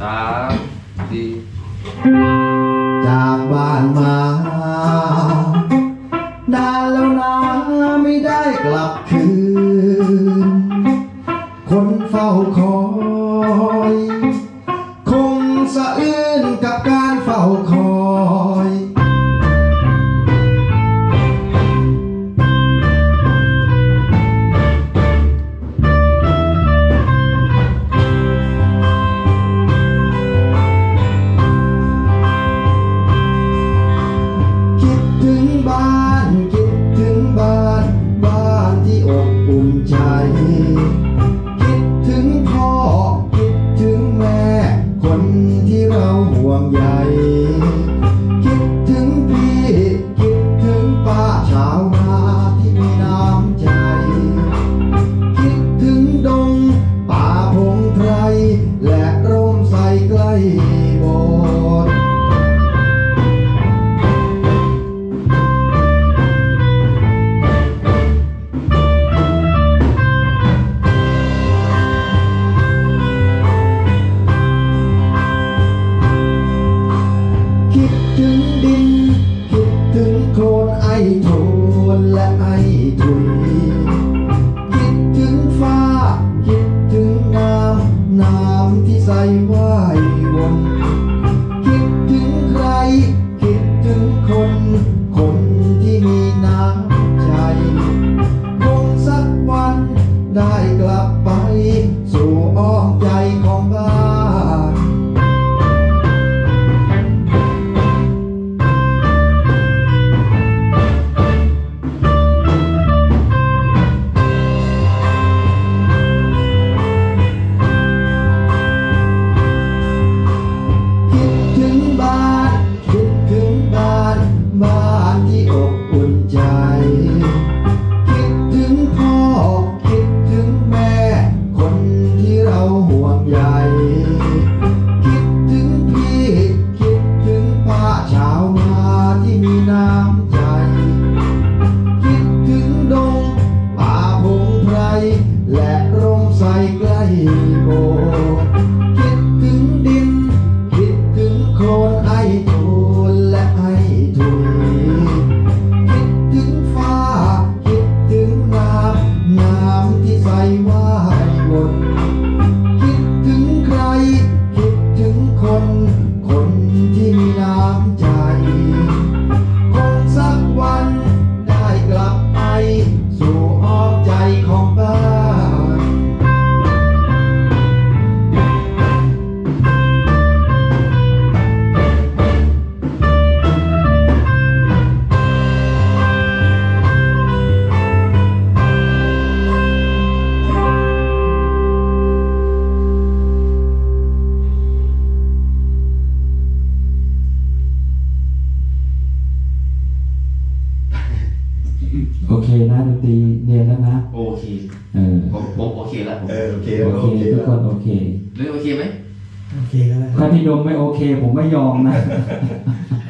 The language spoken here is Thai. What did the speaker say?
สามสี่จากบ้านมานานแล้วนะไม่ได้กลับคืน คนเฝ้าคอย คงสะอื้นกับการเฝ้าคอย ถึงดินคิดถึงโคลนไอโทนและไอถุยคิดถึงฟ้า คิดถึงน้ำน้ำที่ใสว่ายวนคิดถึงใคร คิดถึงคน คนที่มีน้ำใจ คงสักวันได้ เคนะดนตรีเรียนแล้วนะโอเคเออผมผมโอเคแล้วผมเออโอเคโอเคทุกคนโอเคนี่โอเคไหมโอเคก็ได้ถ้าพี่โดมไม่โอเค ผมไม่ยอมนะโ